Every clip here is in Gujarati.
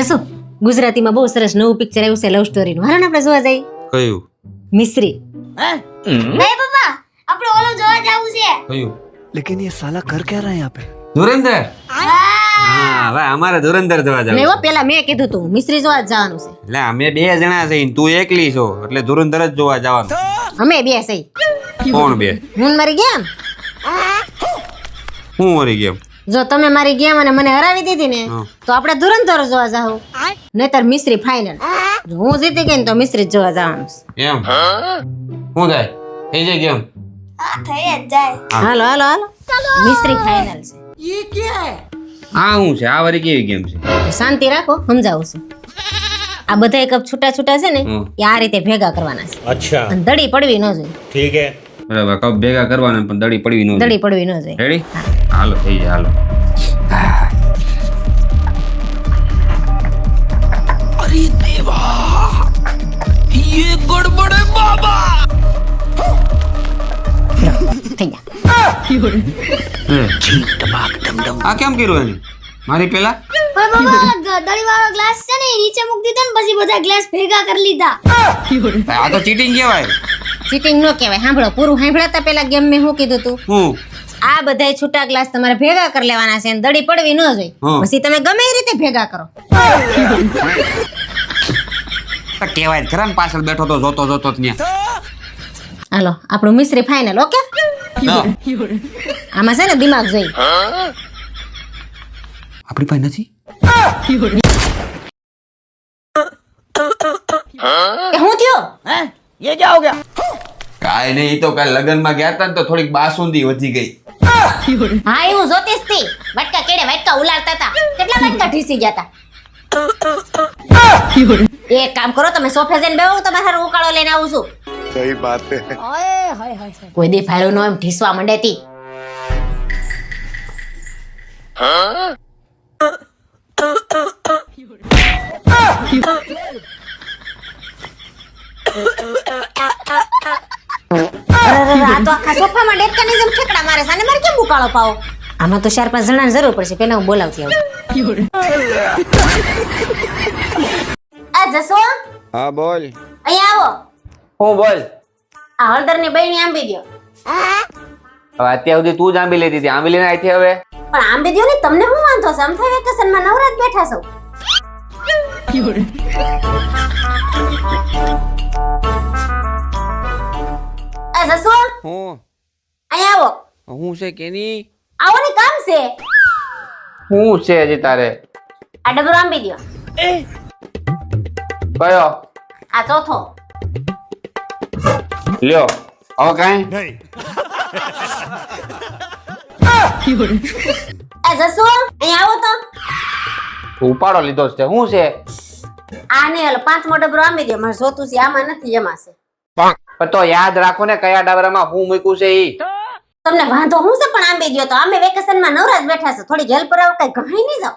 જશું? ગુજરાતીમાં બહુ સરસ નવું પિક્ચર આવ્યું છે લવ સ્ટોરીનું હાલો આપણે જોવા જઈ કયું? મિસ્ત્રી. નહીં પપ્પા આપણે ઓલો જોવા જવું છે. કયું? લેકિન યે સાલા કર ક્યા રહા હે યહાં ધુરંધર હા હવે અમારે ધુરંધર જોવા જવું લેવો પેલા મેં કીધું તું મિસ્ત્રી જોવા જવાનું છે. એટલે અમે બે જણા છે તું એકલી છો એટલે ધુરંધર જ જોવા જવાનું. અમે બે છે કોણ બે? હું મરી ગયા હું મરી ગયા જો તમે મારી ગેમ અને મને હરાવી દીધી ને તો આપણે ધુરંધર જોવા જાવ નહીતર મિશ્રી ફાઇનલ હું? જીતી ગઈ ને તો મિશ્રી જોવા જવાનું એમ? હું જાય થઈ જાય ગેમ? થઈ જાય. હાલો હાલો હાલો. મિશ્રી ફાઈનલ છે. ઈ કે? આ હું છે? આ વારી કેવી ગેમ છે? શાંતિ રાખો સમજાવું છું. આ બધા કપ છૂટા છૂટા છે ને એ આ રીતે ભેગા કરવાના છે. અચ્છા. દડી પડવી ન જોઈએ. ઠીક છે. બરાબર કપ ભેગા કરવાના પણ દડી પડવી ન દડી પડવી ન જોઈએ. રેડી હાલો થઈ જાય હાલો. થઈ ગયા. આ કેમ કર્યું એને? મારી પેલા? દળી વાળો ગ્લાસ છે ને નીચે મૂકી દીધો ને પછી બધા ગ્લાસ ભેગા કરી લીધા. આ તો ચીટિંગ કહેવાય. ચીટિંગ નો કહેવાય. સાંભળો પૂરું સાંભળાતા પેલા ગેમ મેં શું કીધું તું? હું? આ બધાય છૂટા ગ્લાસ તમારે ભેગા કરી લેવાના છે અને દડી પડવી ન જોઈએ. હમ. પછી તમે ગમે એ રીતે ભેગા કરો. તો કહેવાય જ ખરા ને પાછળ બેઠો તો જોતો જોતો જ ત્યાં હાલો આપણું મિશ્રી ફાઇનલ ઓકે? આમાં છે ને દિમાગ જોઈ. આપણી પાસે નથી? એ હું થયો? કાંઈ નહીં ઈ તો કાલ લગ્નમાં ગયા હતા ને તો થોડીક બાસુંદી વધી ગઈ હા એવું જોતીસ તી વટકા કેડે વટકા ઉલાળતા હતા કેટલા વટકા ઢીસી ગયા હતા એક કામ કરો તમે સોફે જઈને બેહો હું તમારે હારું ઉકાળો લઈને આવું છું सही बात है કોઈ દી ફાળ્યું નો એમ ઢીસવા માંડે તી અરે, અરે, અરે, આ તો આખા સોફામાં ડેટકાની જેમ ઠેકડા મારે કેમ ઉકાળો પાવો? આમાં તો ચાર પાંચ જણાની જરૂર પડશે પેલા હું બોલાવતી આવું. આ જસો હા બોલ. આવો. હું બોલ? આ હળદરની બહેણી આંબી દ્યો. હવે અત્યાર સુધી તું જ આંબી લેતી હતી. આંબી લઈને આઈથી હવે? પણ આંબી દ્યો ને તમને શું વાંધો છે? અમથા વેકેશનમાં નવરાત બેઠા છો. આ જસો હું? અહીંયા આવો. હું છે કેની આવો ને કામ છે. હું છે હજી તારે? આ ડબરો આંબી દો કયો? આ ચોથો. લ્યો. હવે કાંઈ? આ જસો અહીંયા આવો તો. ઉપાડો લીધો છે. શું છે? આ ને ઓલો પાંચમો ડબરો આંબી દ્યો. મારે જોતું છે આમાં નથી એમાં છે પણ તો યાદ રાખો ને કયા ડાબરામાં હું મૂક્યું છે ઈ. તમને વાંધો હું છે પણ આંબે ગયો તો? અમે વેકેશનમાં નવરાજ બેઠા છે. થોડી હેલ્પ કરાવો કઈ ઘણી નહીં જાવ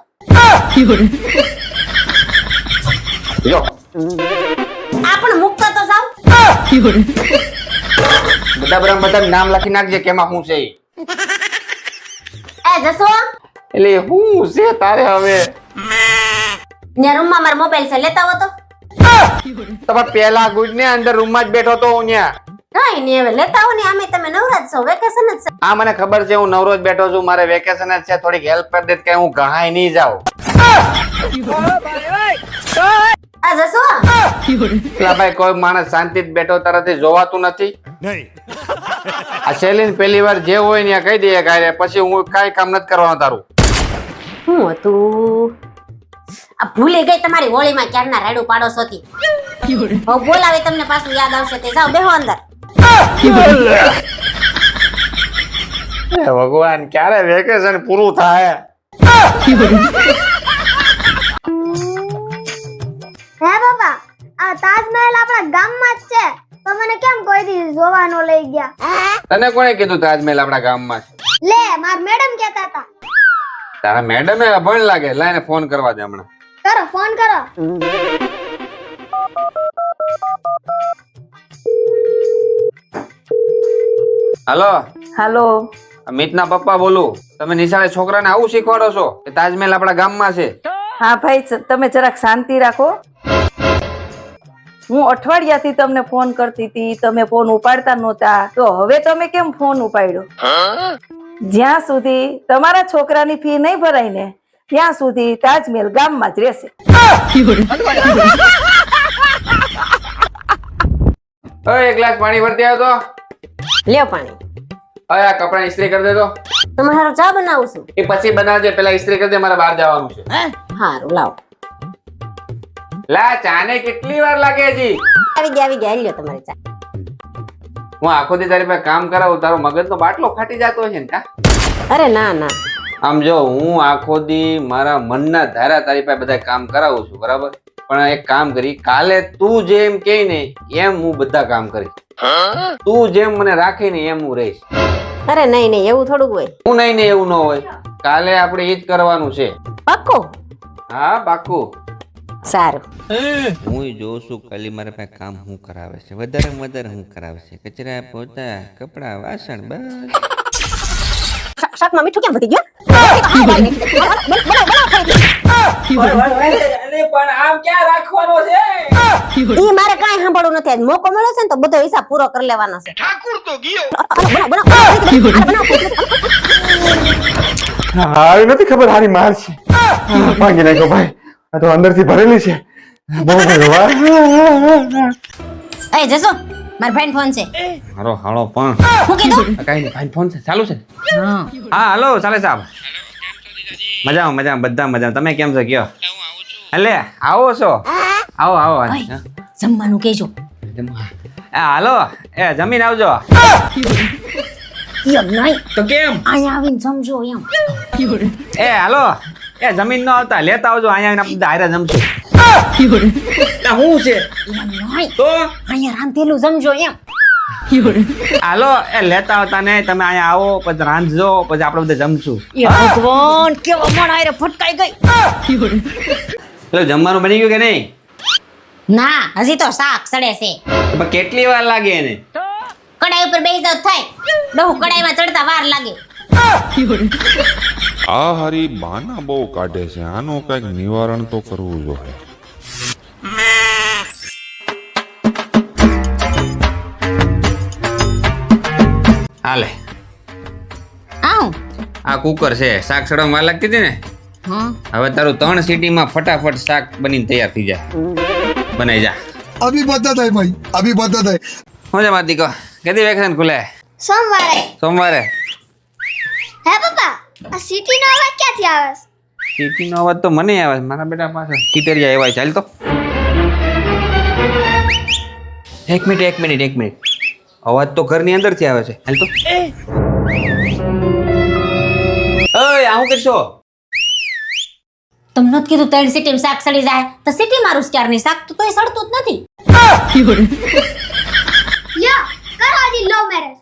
આ પણ મુકતા તો જાવ બધા બધા નામ લખી નાખજે કેમાં હું શું છે ઈ. એ જસો એટલે હું છે તારે હવે? ને રૂમમાં મારો મોબાઈલ છે. લેતા હો તો. તમે પેલા ગુડ ને અંદર રૂમમાં જ બેઠો તો હું ત્યાં કઈ નહીં હવે લેતા હો ને આમે તમે નવરાજ છો વેકેશન જ છે. આ મને ખબર છે હું નવરોજ બેઠો છું મારે વેકેશન જ છે થોડીક હેલ્પ કરી દે કે હું ઘાય નહીં જાઉં. આ જસો પેલા ભાઈ કોઈ માણસ શાંતિ જ બેઠો તરત જોવાતું નથી. આ શૈલીન પેલી વાર જે હોય ને કહી દઈએ કાંઈ પછી હું કાંઈ કામ નથી કરવાનું તારું. શું હતું? આ ભૂલી ગઈ તમારી હોળીમાં ક્યારના રાડું પાડો સોતી હવે બોલાવે તમને પાછું યાદ આવશે તે. જાઓ બેહો અંદર. ભગવાન ક્યારે વેકેશન પૂરું થાય? હે બાબા આ તાજમહેલ આપણા ગામમાં જ છે. તો મને કેમ કોઈ દી જોવા નો લઈ ગયા? તને કોણે કીધું તાજમહેલ આપણા ગામમાં છે? લે માર મેડમ કહેતા હતા. તારા મેડમે અભણ લાગે લાઈને ફોન કરવા દે હમણાં. કરો ફોન કરો. હાલો. હાલો. અમિતના પપ્પા બોલું. તમે નિશાળે છોકરાને આવું શીખવાડો છો? કે તાજમહેલ આપણા ગામમાં છે. હા ભાઈ તમે જરાક શાંતિ રાખો. હું અઠવાડિયાથી તમને ફોન કરતી હતી તમે ફોન ઉપાડતા નહોતા. તો હવે તમે કેમ ફોન ઉપાડ્યો? જ્યાં સુધી તમારા છોકરાની ફી નહીં ભરાય ને ત્યાં સુધી તાજમહેલ ગામમાં જ રહેશે. ઓય એક ગ્લાસ પાણી ભરતી આવ્યો તો? લ્યો પાણી. હવે આ કપડા ઇસ્ત્રી કરી દેતો તમારે હારું ચા બનાવું છું? એ પછી બનાવજે પેલા ઇસ્ત્રી કરી દે મારે બહાર જવાનું છે. હારું લાવો. લા ચાને કેટલી વાર લાગે હજી? આવી ગયા આવી ગયા લ્યો તમારી ચા. હું આખો દી તારી પાસે કામ કરાવું તારો મગજનો બાટલો ફાટી જતો છે ને કા? અરે ના ના. આમ જો હું આખો દી મારા મનના ધારા તારી પાસે બધા કામ કરાવું છું બરાબર? પણ એક કામ કરી કાલે તું જેમ કે ને એમ હું બધા કામ કરીશ તું જેમ મને રાખે ને એમ હું રહીશ. અરે નહીં નહીં એવું થોડુંક હોય. હું નહીં ને એવું ન હોય. કાલે આપણે એ જ કરવાનું છે. પાક્કું? હા પાક્કું. સારું. હું જોઉં છું ખાલી મારા પાસે કામ હું કરાવે છે. વધારે વધારે હું કરાવે છે. કચરા પોતા કપડા વાસણ બસ. શાકમાં મીઠું કેમ વધી ગયું? પણ આમ ક્યાં રાખવાનો છે ઈ મારે કાંઈ સાંભળવું નથી. મોકો મળ્યો છે ને તો બધો હિસાબ પૂરો કરી લેવાનો છે. ઠાકુર તો હારી નથી ખબર હારી માર છે. ભાગી નાખ્યો ભાઈ. આ તો અંદરથી ભરેલી છે. બહુ ભર્યો એ જશો મારા ભાઈ ફોન છે. હાલો હાલો પણ. હું કીધું? કઈ નહીં ભાઈ ફોન છે ચાલુ છે? હા. હાલો ચાલે સાહેબ મજામાં મજામાં બધા મજામાં. તમે કેમ છો કયો? એટલે આવો છો? આવો આવો જમવાનું કેજો હાલો એ જમીન આવજો. એમ નહીં. તો કેમ? અહીંયા આવીને સમજો એમ. એ હાલો. એ જમીન ન આવતા. લેતા આવજો અહીંયા આવીને આપણે હારે જમશું. શું છે? નહીં તો? અહીંયા રાંધેલું જમજો એમ. હાલો એ લેતા આવતા ને તમે અહીંયા આવો પછી રાંધજો પછી આપણે બધા જમશું. ભગવાન કેવો મણ આયરે ફટકાઈ ગઈ. એટલે જમવાનું બની ગયું કે નહીં? ના હજી તો શાક સડે છે. પણ કેટલી વાર લાગે એને? કડાઈ ઉપર બેસી જાવ થાય. બહુ કડાઈમાં ચડતા વાર લાગે. આ હારી બાના બહુ કાઢે છે. આનું કંઈક નિવારણ તો કરવું જોઈએ. હાલે આવ આ કુકર છે શાક સડમ વાર લાગતી હતી ને હવે તારું ત્રણ સિટીમાં ફટાફટ શાક બનીને તૈયાર થઈ જાય બનાવી જા અભી બધા થાય ભાઈ અભી બધા થાય હું જા માતી કહો કેદી વેકેશન ખુલે સોમવારે સોમવારે હે પપ્પા આ સિટીનો અવાજ ક્યાંથી આવે સિટીનો અવાજ તો મને આવે મારા બેટા પાસે કીટરિયા એવાય ચાલ તો એક મિનિટ એક મિનિટ એક મિનિટ અવાજ તો ઘરની અંદરથી આવે છે. હાલ તો. ઓય આવું કરશો? તમને જ કીધું ત્રણ સિટી શાક સડી જાય? તો સિટી મારું ક્યારની શાક? તો તોય સડતું જ નથી. કરો મેરેજ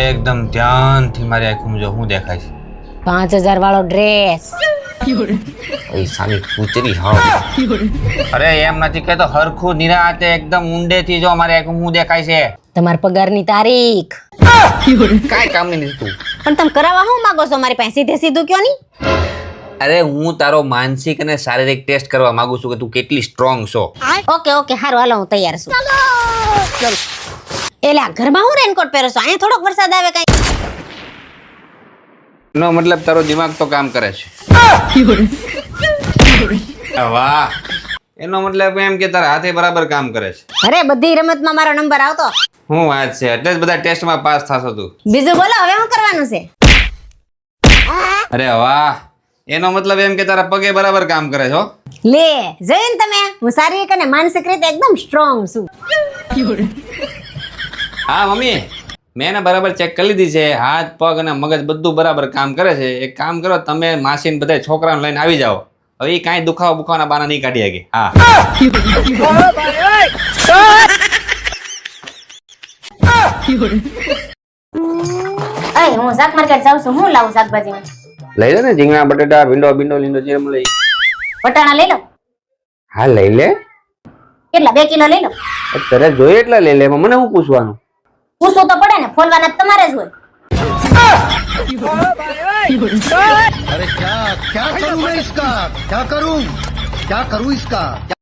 એકદમ ધ્યાનથી મારી આંખમાં જો હું દેખાય છે પાંચ હજાર વાળો ડ્રેસ ઓય સાલી કૂતરી હાવ. અરે એમ નથી કહેતો હરખું નિરાતે એકદમ ઊંડેથી જો અમારે આંખમાં હું દેખાય છે. તમાર પગારની તારીખ. કાઈ કામ નહીં તું પણ તમે કરાવવા શું માંગો છો? મારી પાસે સીધે સીધું કયો નહીં? અરે હું તારો માનસિક અને શારીરિક ટેસ્ટ કરવા માંગુ છું કે તું કેટલી સ્ટ્રોંગ છો. ઓકે ઓકે હારું હાલો હું તૈયાર છું. ચલો. એટલે આ ઘરમાં હું રેનકોટ પહેરો છો? અહીંયા થોડોક વરસાદ આવે કઈ? નો મતલબ તારો દિમાગ તો કામ કરે છે. વાહ. એનો મતલબ એમ કે તારા હાથે બરાબર કામ કરે છે. અરે બધી રમતમાં મારો નંબર આવતો. હું વાત છે એટલે જ બધા ટેસ્ટમાં પાસ થાશો તું. બીજું બોલો હવે શું કરવાનું છે? અરે વાહ. એનો મતલબ એમ કે તારા પગે બરાબર કામ કરે છો લે જોયું તમે? હું શારીરિક અને માનસિક રીતે એકદમ સ્ટ્રોંગ છું. હા મમ્મી. મેં એને બરાબર ચેક કરી લીધી છે. હાથ પગ અને મગજ બધું બરાબર કામ કરે છે. એક કામ કરો તમે માસીને બધા છોકરાને લઈને આવી જાઓ. હવે એ કાંઈ દુખાવો બુખાવાના બાના નહીં કાઢી શકે. હા. હું શાક માર્કેટ જાઉં છું. હું લાવું શાકભાજી? લઈ લે ને રીંગણા બટેટા ભીંડો ભીંડો લીંડો જે લઈ. વટાણા લઈ લો. હા લઈ લે. કેટલા? બે કિલો લઈ લો. તારે જોઈએ એટલા લઈ લે એમાં મને શું પૂછવાનું? પૂછવું તો પડે ને ખોલવાના તમારે જ હોય. અરે ક્યાં ક્યાં કરું મેં ક્યાં કરું? ક્યાં કરું ઇસકા